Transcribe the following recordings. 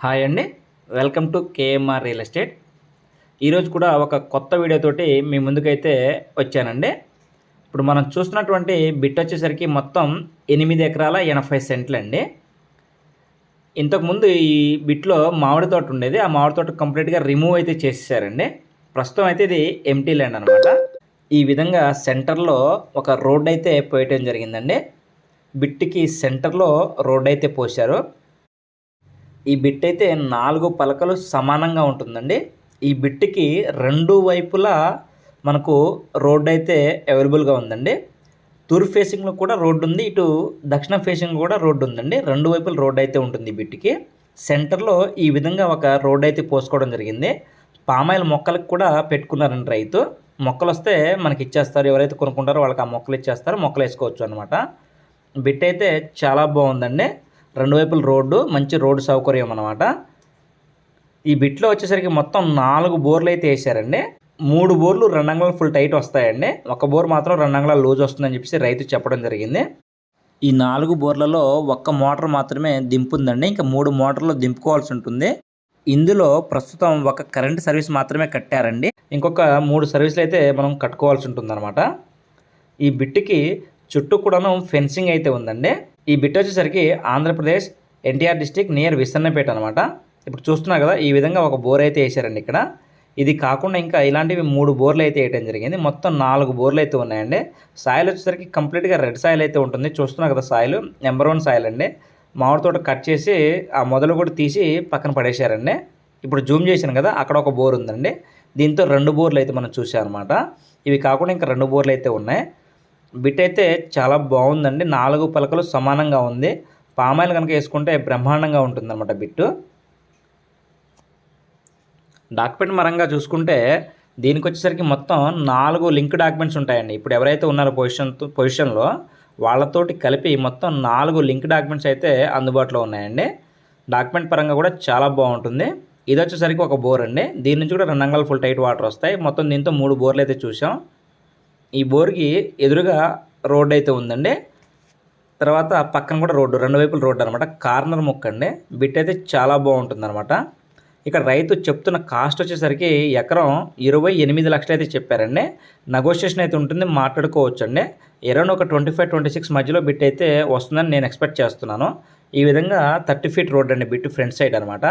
Hi అండి. Welcome to KMR real estate. ఈరోజు కూడా ఒక కొత్త వీడియోతోటి మీ ముందుకైతే వచ్చానండి. ఇప్పుడు మనం చూస్తున్నటువంటి బిట్ వచ్చేసరికి మొత్తం ఎనిమిది ఎకరాల ఎనభై సెంట్లు అండి. ఇంతకుముందు ఈ బిట్లో మామిడి తోట ఉండేది. ఆ మామిడి తోట కంప్లీట్గా రిమూవ్ అయితే చేసేసారండి. ప్రస్తుతం అయితే ఇది ఎంటీ ల్యాండ్ అనమాట ఈ విధంగా సెంటర్లో ఒక రోడ్ అయితే పోయటం జరిగిందండి. బిట్కి సెంటర్లో రోడ్ అయితే పోశారు. ఈ బిట్ అయితే నాలుగు పలకలు సమానంగా ఉంటుందండి. ఈ బిట్కి రెండు వైపులా మనకు రోడ్ అయితే అవైలబుల్గా ఉందండి. తూర్పు ఫేసింగ్లో కూడా రోడ్డు ఉంది ఇటు దక్షిణ ఫేసింగ్ కూడా రోడ్డు ఉందండి. రెండు వైపుల రోడ్ అయితే ఉంటుంది ఈ బిట్కి. సెంటర్లో ఈ విధంగా ఒక రోడ్ అయితే పోసుకోవడం జరిగింది. పామాయిల్ మొక్కలకు కూడా పెట్టుకున్నారండి రైతు. మొక్కలు వస్తే మనకి ఇచ్చేస్తారు ఎవరైతే కొనుక్కుంటారో వాళ్ళకి ఆ మొక్కలు ఇచ్చేస్తారో మొక్కలు వేసుకోవచ్చు అనమాట బిట్ అయితే చాలా బాగుందండి. రెండు వైపుల రోడ్డు మంచి రోడ్డు సౌకర్యం అనమాట ఈ బిట్లో వచ్చేసరికి మొత్తం నాలుగు బోర్లు అయితే వేసారండి. మూడు బోర్లు రెండు ఫుల్ టైట్ వస్తాయండి. ఒక బోర్ మాత్రం రెండు అంగళాలు లూజ్ వస్తుందని చెప్పేసి రైతు చెప్పడం జరిగింది. ఈ నాలుగు బోర్లలో ఒక్క మోటార్ మాత్రమే దింపుందండి. ఇంకా మూడు మోటార్లు దింపుకోవాల్సి ఉంటుంది. ఇందులో ప్రస్తుతం ఒక కరెంట్ సర్వీస్ మాత్రమే కట్టారండి. ఇంకొక మూడు సర్వీసులు అయితే మనం కట్టుకోవాల్సి ఉంటుందన్నమాట. ఈ బిట్టుకి చుట్టూ కూడాను ఫెన్సింగ్ అయితే ఉందండి. ఈ బిట్ వచ్చేసరికి Andhra Pradesh NTR district near Visannapeta అనమాట ఇప్పుడు చూస్తున్నారు కదా ఈ విధంగా ఒక బోర్ అయితే వేసారండి ఇక్కడ. ఇది కాకుండా ఇంకా ఇలాంటివి మూడు బోర్లు అయితే వేయడం జరిగింది. మొత్తం నాలుగు బోర్లు అయితే ఉన్నాయండి. సాయిల్ వచ్చేసరికి కంప్లీట్గా రెడ్ సాయిల్ అయితే ఉంటుంది. చూస్తున్నా కదా సాయిల్ నెంబర్ వన్ సాయిల్ అండి. మామిడి తోట కట్ చేసి ఆ మొదలు కూడా తీసి పక్కన పడేశారండి. ఇప్పుడు జూమ్ చేశాను కదా అక్కడ ఒక బోర్ ఉందండి. దీంతో రెండు బోర్లు అయితే మనం చూసాం అనమాట ఇవి కాకుండా ఇంకా రెండు బోర్లు అయితే ఉన్నాయి. బిట్ అయితే చాలా బాగుందండి. నాలుగు పలకలు సమానంగా ఉంది. పామాయిల్ కనుక వేసుకుంటే బ్రహ్మాండంగా ఉంటుందన్నమాట బిట్టు. డాక్యుమెంట్ పరంగా చూసుకుంటే దీనికి వచ్చేసరికి మొత్తం నాలుగు లింక్ డాక్యుమెంట్స్ ఉంటాయండి. ఇప్పుడు ఎవరైతే ఉన్నారో పొజిషన్ పొజిషన్లో వాళ్ళతోటి కలిపి మొత్తం నాలుగు లింక్ డాక్యుమెంట్స్ అయితే అందుబాటులో ఉన్నాయండి. డాక్యుమెంట్ పరంగా కూడా చాలా బాగుంటుంది. ఇది వచ్చేసరికి ఒక బోర్ అండి. దీని నుంచి కూడా రెండు అంగాలు ఫుల్ టైట్ వాటర్ వస్తాయి. మొత్తం దీంతో మూడు బోర్లు అయితే చూసాం. ఈ బోర్కి ఎదురుగా రోడ్డు అయితే ఉందండి. తర్వాత పక్కన కూడా రోడ్డు రెండు వైపుల రోడ్డు అనమాట కార్నర్ ముక్క అండి. బిట్ అయితే చాలా బాగుంటుంది అనమాట ఇక్కడ రైతు చెప్తున్న కాస్ట్ వచ్చేసరికి ఎకరం ఇరవై ఎనిమిది లక్షలు అయితే చెప్పారండి. నెగోషియేషన్ అయితే ఉంటుంది మాట్లాడుకోవచ్చండి. ఇరవై ఎరౌండ్ ఒక ట్వంటీ ఫైవ్ ట్వంటీ సిక్స్ మధ్యలో బిట్ అయితే వస్తుందని నేను ఎక్స్పెక్ట్ చేస్తున్నాను. ఈ విధంగా థర్టీ ఫీట్ రోడ్ అండి బిట్టు ఫ్రంట్ సైడ్ అనమాట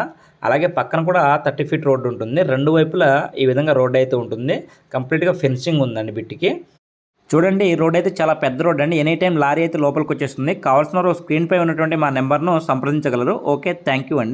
అలాగే పక్కన కూడా థర్టీ ఫీట్ రోడ్డు ఉంటుంది. రెండు వైపులా ఈ విధంగా రోడ్ అయితే ఉంటుంది. కంప్లీట్గా ఫెన్సింగ్ ఉందండి బిట్కి చూడండి ఈ రోడ్ అయితే చాలా పెద్ద రోడ్ అండి. ఎనీ టైం లారీ అయితే లోపలికి వచ్చేస్తుంది. కావాల్సిన స్క్రీన్ స్క్రీన్పై ఉన్నటువంటి మా నెంబర్ను సంప్రదించగలరు. ఓకే థ్యాంక్ యూ అండి.